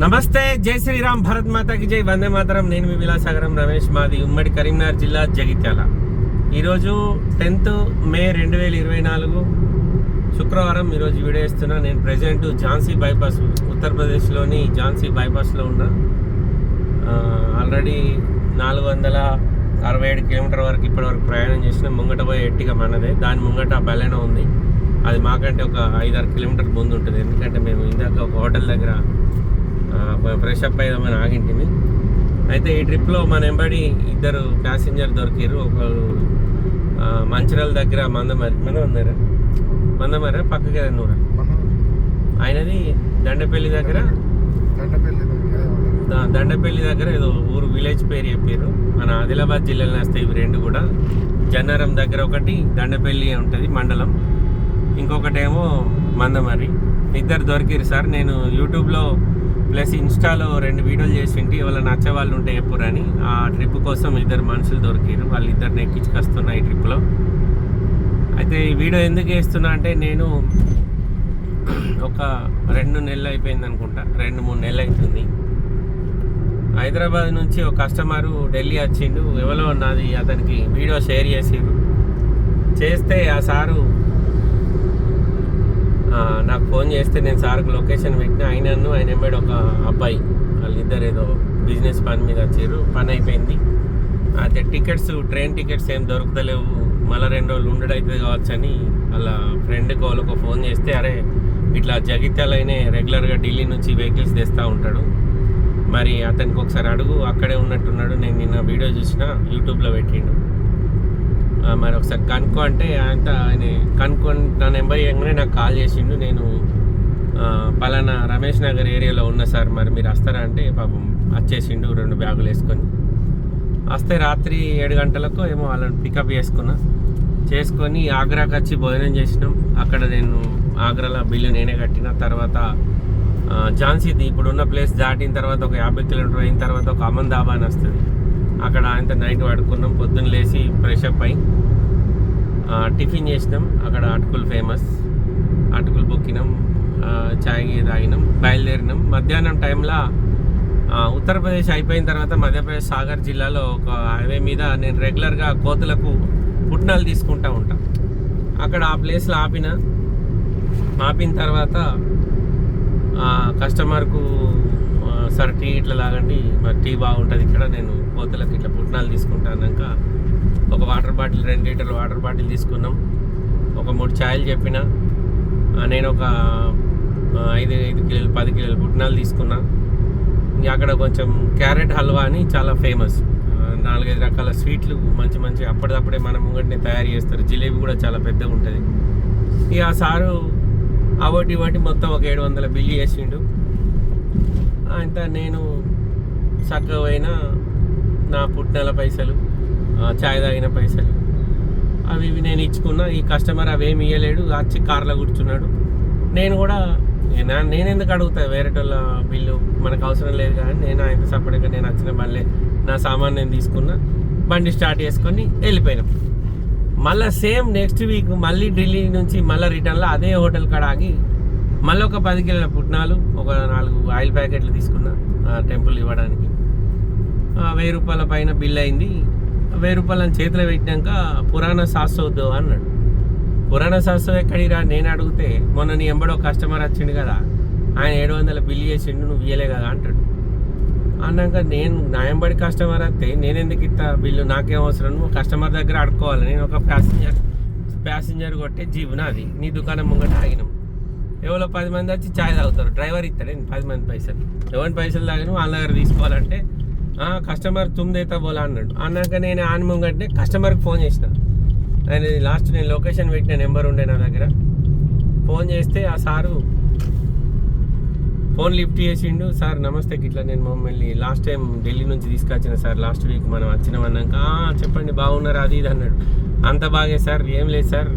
నమస్తే జై శ్రీరామ్ భరత్ మాతాకి జై వందే మాతరం. నేను మీ విలాసాగరం రమేష్ మాది ఉమ్మడి కరీంనగర్ జిల్లా జగిత్యాల. ఈరోజు టెన్త్ మే రెండు వేల ఇరవై నాలుగు శుక్రవారం ఈరోజు వీడియో ఇస్తున్నా నేను ప్రజెంట్ ఝాన్సీ బైపాస్ ఉత్తరప్రదేశ్లోని ఝాన్సీ బైపాస్లో ఉన్నా. ఆల్రెడీ నాలుగు వందల అరవై ఏడు కిలోమీటర్ వరకు ఇప్పటి వరకు ప్రయాణం చేసిన ముంగట పోయే ఎట్టిగా మనదే. దాని ముంగట బలైన ఉంది. అది మాకంటే ఒక ఐదారు కిలోమీటర్ ముందు ఉంటుంది. ఎందుకంటే మేము ఇందాక ఒక హోటల్ దగ్గర ఫ్రెష్ అప్ అయ్యామని ఆగింటిమి. అయితే ఈ ట్రిప్లో మన ఎంబడి ఇద్దరు ప్యాసింజర్ దొరికారు ఒకరు మంచిర్యాల దగ్గర మందమరి మందమన్నారా మందమరా పక్కకి నూరా. ఆయనది దండపల్లి దగ్గర. దండపల్లి దగ్గర ఏదో ఊరు విలేజ్ పేరు చెప్పారు మన ఆదిలాబాద్ జిల్లాలో వస్తాయి ఇవి రెండు కూడా. జన్నారం దగ్గర ఒకటి దండపల్లి ఉంటుంది మండలం. ఇంకొకటేమో మందమరి. ఇద్దరు దొరికిరు సార్. నేను యూట్యూబ్లో ప్లస్ ఇన్స్టాలో రెండు వీడియోలు చేసింటి వాళ్ళ నచ్చే వాళ్ళు ఉంటే చెప్పురని ఆ ట్రిప్ కోసం ఇద్దరు మనుషులు దొరికారు వాళ్ళు ఇద్దరిని ఎక్కించుకొస్తున్నా ఈ ట్రిప్లో అయితే ఈ వీడియో ఎందుకు వేస్తున్నా అంటే నేను ఒక రెండు నెలలు అయిపోయింది అనుకుంటా. రెండు మూడు నెలలు అవుతుంది. హైదరాబాద్ నుంచి ఒక కస్టమరు ఢిల్లీ వచ్చిండు. ఎవరో నాది అతనికి వీడియో షేర్ చేసిరు చేస్తే ఆ సారు నాకు ఫోన్ చేస్తే నేను సార్కి లొకేషన్ పెట్టిన ఆయనను ఆయన ఎంబడి ఒక అబ్బాయి. వాళ్ళిద్దరు ఏదో బిజినెస్ పని మీద వచ్చారు పని అయిపోయింది. అయితే టికెట్స్ ట్రైన్ టికెట్స్ ఏం దొరకలేవు మళ్ళీ రెండు రోజులు ఉండడైతే కావచ్చని వాళ్ళ ఫ్రెండ్కి వాళ్ళకు ఫోన్ చేస్తే అరే ఇట్లా జగిత్యాలైనే రెగ్యులర్గా ఢిల్లీ నుంచి వెహికల్స్ తెస్తూ ఉంటాడు. మరి అతనికి ఒకసారి అడుగు అక్కడే ఉన్నట్టున్నాడు. నేను నిన్న వీడియో చూసిన యూట్యూబ్లో పెట్టిండు. మరి ఒకసారి కనుక్కో అంటే ఆయన ఆయన కనుక్కొని నా నెంబర్ ఇవ్వగానే నాకు కాల్ చేసిండు. నేను పలానా రమేష్ నగర్ ఏరియాలో ఉన్న సార్ మరి మీరు వస్తారా అంటే పాపం వచ్చేసిండు రెండు బ్యాగులు వేసుకొని. వస్తే రాత్రి ఏడు గంటలకు ఏమో వాళ్ళని పికప్ చేసుకున్నా. చేసుకొని ఆగ్రాకి వచ్చి భోజనం చేసినాం. అక్కడ నేను ఆగ్రాలో బిల్లు నేనే కట్టిన. తర్వాత ఝాన్సీది ఇప్పుడు ఉన్న ప్లేస్ దాటిన తర్వాత ఒక యాభై కిలోమీటర్ అయిన తర్వాత ఒక అమన్ దాబా అని వస్తుంది. అక్కడ అంత నైట్ పడుకున్నాం. పొద్దున్న లేచి ఫ్రెష్ అప్ అయి టిఫిన్ చేసినాం. అక్కడ అటుకులు ఫేమస్ అటుకులు బొక్కినాం. ఛాయ్ తాగినాం. బయలుదేరినాం. మధ్యాహ్నం టైంలో ఉత్తరప్రదేశ్ అయిపోయిన తర్వాత మధ్యప్రదేశ్ సాగర్ జిల్లాలో ఒక హైవే మీద నేను రెగ్యులర్గా కోతులకు పుట్నాలు తీసుకుంటా ఉంటా. అక్కడ ఆ ప్లేస్లో ఆపిన. ఆపిన తర్వాత కస్టమర్కు సార్ టీ ఇట్లా లాగండి మరి టీ బాగుంటుంది ఇక్కడ. నేను కోతలకు ఇట్లా పుట్నాలు తీసుకుంటా ఒక వాటర్ బాటిల్ రెండు లీటర్ల వాటర్ బాటిల్ తీసుకున్నాం. ఒక మూడు ఛాయలు చెప్పిన. నేను ఒక ఐదు ఐదు కిలోలు పది కిలోలు పుట్నాలు తీసుకున్నా. ఇంకా అక్కడ కొంచెం క్యారెట్ హల్వా అని చాలా ఫేమస్. నాలుగైదు రకాల స్వీట్లు మంచి మంచి అప్పటిదప్పుడే మన ముంగటిని తయారు చేస్తారు. జిలేబీ కూడా చాలా పెద్దగా ఉంటుంది. ఇక ఆ సారు అవటి వాటి మొత్తం ఒక ఏడు వందల బిల్లు చేసిండు. అంత నేను చక్కగా నా పుట్టినల పైసలు చాయ్ తాగిన పైసలు. అవి ఇవి నేను ఇచ్చుకున్నా. ఈ కస్టమర్ అవేమి ఇవ్వలేడు వచ్చి కార్లో కూర్చున్నాడు. నేను కూడా నేను ఎందుకు అడుగుతా? వేరేటోళ్ళ బిల్లు మనకు అవసరం లేదు కానీ నేను ఆయన సపరేట్గా నేను వచ్చిన బండ్లే నా సామాన్ నేను తీసుకున్నా. బండి స్టార్ట్ చేసుకొని వెళ్ళిపోయినాం. మళ్ళీ సేమ్ నెక్స్ట్ వీక్ మళ్ళీ ఢిల్లీ నుంచి మళ్ళీ రిటర్న్లో అదే హోటల్ కాడ ఆగి మళ్ళీ ఒక పది కిలోల పుట్నాలు ఒక నాలుగు ఆయిల్ ప్యాకెట్లు తీసుకున్నా టెంపుల్ ఇవ్వడానికి. వెయ్యి రూపాయల పైన బిల్ అయింది. వెయ్యి రూపాయలను చేతిలో పెట్టినాక పురాణ శాస్త్రవద్దు అన్నాడు. పురాణ శాస్త్రం ఎక్కడిరా? నేను అడిగితే మొన్న నీ ఎంబడో కస్టమర్ వచ్చిండు కదా ఆయన ఏడు వందల బిల్ చేసిండు నువ్వు ఇయ్యలే కదా అంటాడు. అన్నాక నేను నా ఎంబడి కస్టమర్ వస్తే నేను ఎందుకు ఇస్తా బిల్లు? నాకేం అవసరం? నువ్వు కస్టమర్ దగ్గర అడుకోవాలి నేను ఒక ప్యాసింజర్ ప్యాసింజర్ కొట్టే జీబు నాది నీ దుకాణం ముంగట ఆగినాం. ఎవరో పది మంది వచ్చి ఛాయ్ తాగుతారు. డ్రైవర్ ఇస్తాడు నేను పది మంది పైసలు. ఎవరి పైసలు తాగిన వాళ్ళ దగ్గర తీసుకోవాలంటే కస్టమర్ తుమ్దైతే పోలా అన్నాడు. అన్నాక నేను ఆని కంటే కస్టమర్కి ఫోన్ చేసిన. ఆయన లాస్ట్ నేను లొకేషన్ పెట్టిన నెంబర్ ఉండే నా దగ్గర. ఫోన్ చేస్తే ఆ సారు ఫోన్ లిఫ్ట్ చేసిండు. సార్ నమస్తే గిట్లా నేను మమ్మల్ని లాస్ట్ టైం ఢిల్లీ నుంచి తీసుకొచ్చిన సార్. లాస్ట్ వీక్ మనం వచ్చినాం అన్నాక చెప్పండి బాగున్నారు? అది ఇది అన్నాడు. అంత బాగే సార్ ఏం లేదు సార్.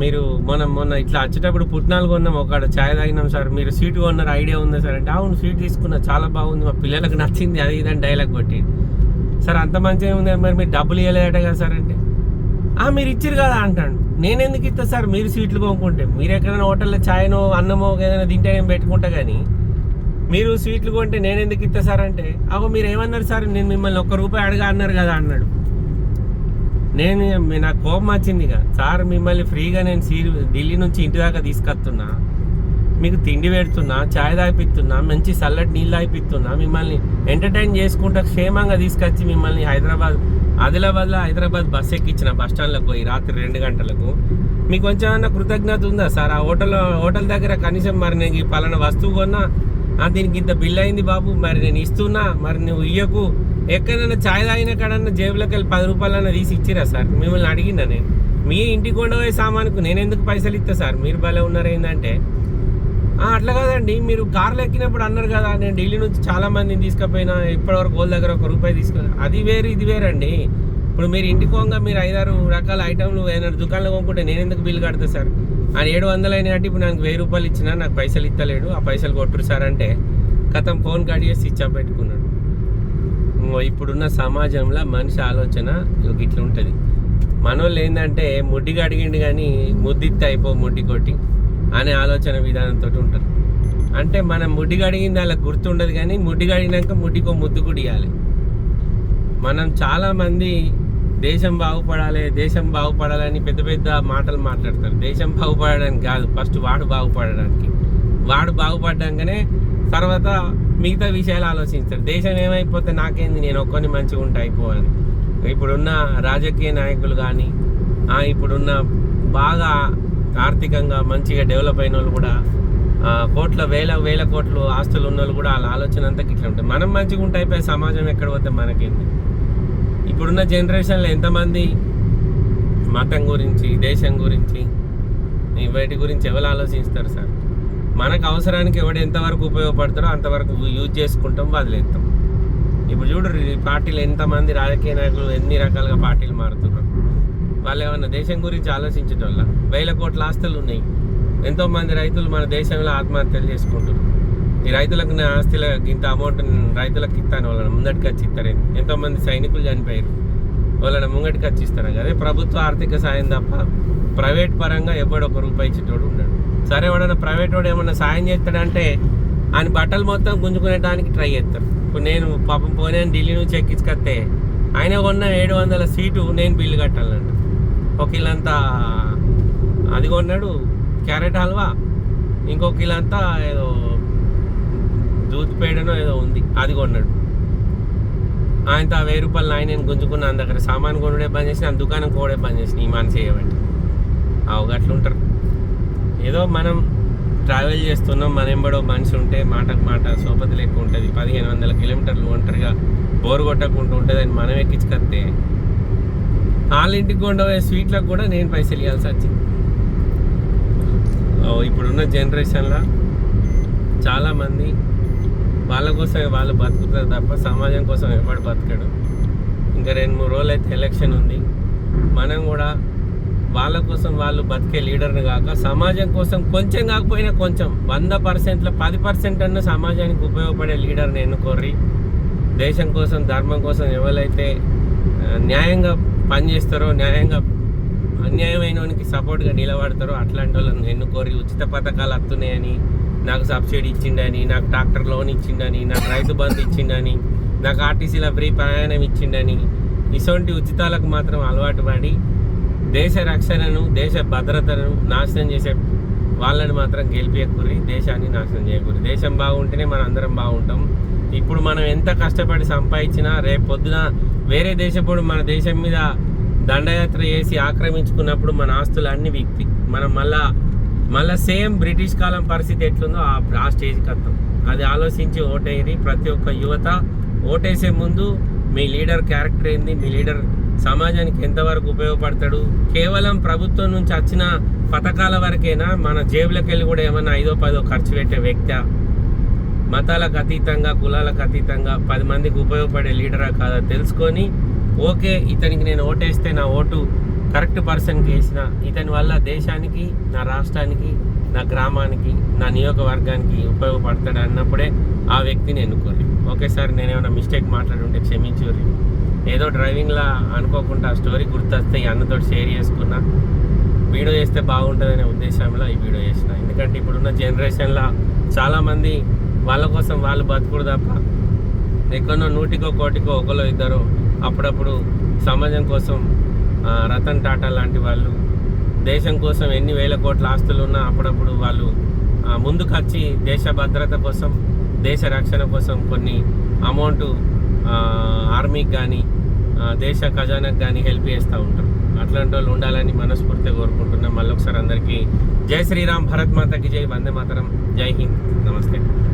మీరు మనం మొన్న ఇట్లా వచ్చేటప్పుడు పుట్నాలు కొన్నాం ఒక ఛాయ్ తాగినాం సార్. మీరు స్వీట్ కొన్నారు ఐడియా ఉందా సార్ అంటే అవును స్వీట్ తీసుకున్నా చాలా బాగుంది మా పిల్లలకు నచ్చింది. అది ఇదని డైలాగ్ కొట్టి సార్ అంత మంచిగా ఉంది మరి మీరు డబ్బులు ఇవ్వలేదట కదా సార్ అంటే. మీరు ఇచ్చారు కదా అంటాడు. నేను ఎందుకు ఇస్తా సార్? మీరు స్వీట్లు కొనుక్కుంటే మీరు ఎక్కడైనా హోటల్లో ఛాయ్నో అన్నమో ఏదైనా తింటే ఏం పెట్టుకుంటా కానీ మీరు స్వీట్లు కొంటే నేను ఎందుకు ఇస్తా సార్ అంటే. అగో మీరు ఏమన్నారు సార్? నేను మిమ్మల్ని ఒక్క రూపాయి అడగా అన్నారు కదా అన్నాడు. నేను మీ- నాకు కోపం వచ్చింది ఇక. సార్ మిమ్మల్ని ఫ్రీగా నేను సీ ఢిల్లీ నుంచి ఇంటి దాకా తీసుకొస్తున్నా. మీకు తిండి పెడుతున్నా చాయ్ తాగిపిస్తున్నా మంచి చల్లటి నీళ్ళు తాగిపిస్తున్నా మిమ్మల్ని ఎంటర్టైన్ చేసుకుంటా క్షేమంగా తీసుకొచ్చి మిమ్మల్ని హైదరాబాద్ ఆదిలాబాద్లో హైదరాబాద్ బస్ ఎక్కించిన బస్ స్టాండ్లోకి పోయి రాత్రి రెండు గంటలకు. మీకు కొంచెం ఏమన్నా కృతజ్ఞత ఉందా సార్? ఆ హోటల్ హోటల్ దగ్గర కనీసం మరి నేను ఈ పలానా వస్తువు కొన్నా దీనికి ఇంత బిల్ అయింది బాబు మరి నేను ఇస్తున్నా మరి నువ్వు ఇయ్యకు. ఎక్కడైనా చాయ్ తాగిన కాడన్నా జేబులోకి వెళ్ళి పది రూపాయలన్నా తీసి ఇచ్చిరా సార్? మిమ్మల్ని అడిగినా నేను. మీ ఇంటికి ఉండబోయే సామానుకు నేను ఎందుకు పైసలు ఇస్తా సార్? మీరు భలే ఉన్నారు ఏంటంటే అట్లా కాదండి. మీరు కార్లు ఎక్కినప్పుడు అన్నారు కదా నేను ఢిల్లీ నుంచి చాలా మందిని తీసుకుపోయినా ఇప్పటివరకు వాళ్ళ దగ్గర ఒక రూపాయి తీసుకున్నా. అది వేరు ఇది వేరండి ఇప్పుడు మీరు ఇంటికి పోగా మీరు ఐదారు రకాల ఐటమ్లు ఏదైనా దుకాణంలో కొనుక్కుంటే నేను ఎందుకు బిల్ కడతా సార్? ఆయన ఏడు వందలు అయినట్టు ఇప్పుడు నాకు వెయ్యి రూపాయలు ఇచ్చినా నాకు పైసలు ఇస్తలేడు. ఆ పైసలు కొట్టురు సార్ అంటే. కథం ఫోన్ కట్ చేసి ఇచ్చా పెట్టుకున్నాడు. ఇప్పుడున్న సమాజంలో మనిషి ఆలోచన ఇట్లా ఉంటుంది. మనోళ్ళు ఏంటంటే ముడ్డిగా అడిగిండు కానీ ముద్దిత్తే అయిపో ముడ్డి కొట్టి అనే ఆలోచన విధానంతో ఉంటారు. అంటే మనం ముడ్డిగా అడిగింది అలా గుర్తుండదు కానీ ముడ్డిగా అడిగినాక ముడ్డికో ముద్దు కూడా ఇవ్వాలి మనం చాలామంది దేశం బాగుపడాలి దేశం బాగుపడాలని పెద్ద పెద్ద మాటలు మాట్లాడతారు. దేశం బాగుపడడానికి కాదు ఫస్ట్ వాడు బాగుపడడానికి. వాడు బాగుపడ్డాకనే తర్వాత మిగతా విషయాలు ఆలోచించారు దేశం ఏమైపోతే నాకేంది? నేను ఒక్కొని మంచిగా ఉంటా అయిపోవాలి ఇప్పుడున్న రాజకీయ నాయకులు కానీ ఇప్పుడున్న బాగా ఆర్థికంగా మంచిగా డెవలప్ అయిన వాళ్ళు కూడా కోట్ల వేల వేల కోట్లు ఆస్తులు ఉన్న వాళ్ళు కూడా వాళ్ళ ఆలోచన అంతా ఇట్లా ఉంటుంది. మనం మంచిగా ఉంటే అయిపోయి సమాజం ఎక్కడ పోతే మనకేంది? ఇప్పుడున్న జనరేషన్లో ఎంతమంది మతం గురించి దేశం గురించి వీటి గురించి ఎవరు ఆలోచిస్తారు సార్? మనకు అవసరానికి ఎవడు ఎంతవరకు ఉపయోగపడతారో అంతవరకు యూజ్ చేసుకుంటాం వదిలేస్తాం. ఇప్పుడు చూడు ఈ పార్టీలు ఎంతమంది రాజకీయ నాయకులు ఎన్ని రకాలుగా పార్టీలు మారుతున్నారు వాళ్ళు ఏమన్నా దేశం గురించి ఆలోచించటం వేల కోట్ల ఆస్తులు ఉన్నాయి. ఎంతోమంది రైతులు మన దేశంలో ఆత్మహత్యలు చేసుకుంటారు ఈ రైతులకు నా ఆస్తుల ఇంత అమౌంట్ రైతులకు ఇస్తాను వాళ్ళని ముందటికి వచ్చి ఇస్తారు. ఎంతోమంది సైనికులు చనిపోయారు. వాళ్ళని ముంగటికి వచ్చి ఇస్తారు. అదే ప్రభుత్వ ఆర్థిక సాయం తప్ప ప్రైవేట్ పరంగా ఎవడొక రూపాయి ఇచ్చేటోడు ఉన్నాడు సరే ఎవడైనా ప్రైవేట్ వాడు ఏమన్నా సాయం చేస్తాడంటే ఆయన బట్టలు మొత్తం గుంజుకునేటానికి ట్రై చేస్తారు. ఇప్పుడు నేను పాపం పోనీ ఢిల్లీ నుంచి ఎక్కించుకొస్తే ఆయన కొన్న ఏడు వందల సీటు నేను బిల్లు కట్టాలంట. ఒక కిలంతా అది కొన్నాడు క్యారెట్ హల్వా ఇంకో కిలంతా ఏదో దూత్ పేడనో ఏదో ఉంది అది కొన్నాడు. ఆయనతో ఆ వెయ్యి రూపాయలు ఆయన గుంజుకున్న ఆయన దగ్గర సామాన్ కొనుడే బంద్ చేసి ఆ దుకాణం కోడే బంద్ చేసి ఈ మనసు చేయబట్టి. అవి అట్లుంటారు ఏదో మనం ట్రావెల్ చేస్తున్నాం మన ఎంబడో మనిషి ఉంటే మాటకు మాట సోపతి లెక్క ఉంటుంది. పదిహేను వందల కిలోమీటర్లు ఒంటరిగా బోరు కొట్టకుండా ఉంటుంది అని మనం ఎక్కించుకొస్తే వాళ్ళ ఇంటికి కొండపోయే స్వీట్లకు కూడా నేను పైసలు ఇవ్వాల్సి వచ్చింది. ఇప్పుడున్న జనరేషన్లో చాలామంది వాళ్ళ కోసమే వాళ్ళు బతుకుతారు తప్ప సమాజం కోసం ఎవడు బతకడు. ఇంకా రెండు మూడు రోజులు అయితే ఎలక్షన్ ఉంది. మనం కూడా వాళ్ళ కోసం వాళ్ళు బతికే లీడర్ని కాక సమాజం కోసం కొంచెం కాకపోయినా కొంచెం వంద పర్సెంట్లో పది పర్సెంట్ అన్న సమాజానికి ఉపయోగపడే లీడర్ని ఎన్నుకోర్రి. దేశం కోసం ధర్మం కోసం ఎవరైతే న్యాయంగా పనిచేస్తారో న్యాయంగా అన్యాయమైన వానికి సపోర్ట్గా నిలబడతారో అట్లాంటి వాళ్ళని ఎన్నుకోరి ఉచిత పథకాలు వస్తున్నాయని నాకు సబ్సిడీ ఇచ్చిండని నాకు ట్రాక్టర్ లోన్ ఇచ్చిండని నాకు రైతు బంధు ఇచ్చిండని నాకు ఆర్టీసీలో ఫ్రీ ప్రయాణం ఇచ్చిండని ఇటువంటి ఉచితాలకు మాత్రం అలవాటు పడి దేశ రక్షణను దేశ భద్రతను నాశనం చేసే వాళ్ళని మాత్రం గెలిపేయకూరి దేశాన్ని నాశనం చేయకూరి. దేశం బాగుంటేనే మనం అందరం బాగుంటాం. ఇప్పుడు మనం ఎంత కష్టపడి సంపాదించినా రేపు పొద్దున వేరే దేశపోడు మన దేశం మీద దండయాత్ర చేసి ఆక్రమించుకున్నప్పుడు మన ఆస్తులు అన్ని వీక్తి. మనం మళ్ళా మళ్ళీ సేమ్ బ్రిటిష్ కాలం పరిస్థితి ఎట్లుందో ఆ ఆ స్టేజ్కి వస్తాం అది ఆలోచించి ఓటేరి ప్రతి ఒక్క యువత ఓటేసే ముందు మీ లీడర్ క్యారెక్టర్ ఏంది? మీ లీడర్ సమాజానికి ఎంతవరకు ఉపయోగపడతాడు? కేవలం ప్రభుత్వం నుంచి వచ్చిన పథకాల వరకేనా? మన జేబులకు వెళ్ళి కూడా ఏమన్నా ఐదో పదో ఖర్చు పెట్టే వ్యక్తి? మతాలకు అతీతంగా కులాలకు అతీతంగా పది మందికి ఉపయోగపడే లీడరా కాదా తెలుసుకొని ఓకే ఇతనికి నేను ఓటేస్తే నా ఓటు కరెక్ట్ పర్సన్కి వేసిన ఇతని వల్ల దేశానికి నా రాష్ట్రానికి నా గ్రామానికి నా నియోజకవర్గానికి ఉపయోగపడతాడు అన్నప్పుడే ఆ వ్యక్తిని ఎన్నుకోరు ఓకే సార్ నేనేమైనా మిస్టేక్ మాట్లాడుంటే క్షమించుర్రి ఏదో డ్రైవింగ్లా అనుకోకుండా ఆ స్టోరీ గుర్తొస్తే ఈ అన్నతో షేర్ చేసుకున్నా. వీడియో చేస్తే బాగుంటుందనే ఉద్దేశంలో ఈ వీడియో చేసిన. ఎందుకంటే ఇప్పుడున్న జనరేషన్లో చాలామంది వాళ్ళ కోసం వాళ్ళు బతుకుడు తప్ప ఎక్కడో నూటికో కోటికో ఒకలో ఇద్దరు అప్పుడప్పుడు సమాజం కోసం రతన్ టాటా లాంటి వాళ్ళు దేశం కోసం ఎన్ని వేల కోట్ల ఆస్తులు ఉన్నా అప్పుడప్పుడు వాళ్ళు ముందుకు వచ్చి దేశ భద్రత కోసం దేశ రక్షణ కోసం కొన్ని అమౌంట్ ఆర్మీకి కానీ దేశ ఖజానాకు కానీ హెల్ప్ చేస్తూ ఉంటారు. అట్లాంటి వాళ్ళు ఉండాలని మనస్ఫూర్తిగా కోరుకుంటున్నాం. మళ్ళొకసారి అందరికీ జై శ్రీరామ్ భరత్ మాతకి జై వందే మాతరం జై హింద్. నమస్తే.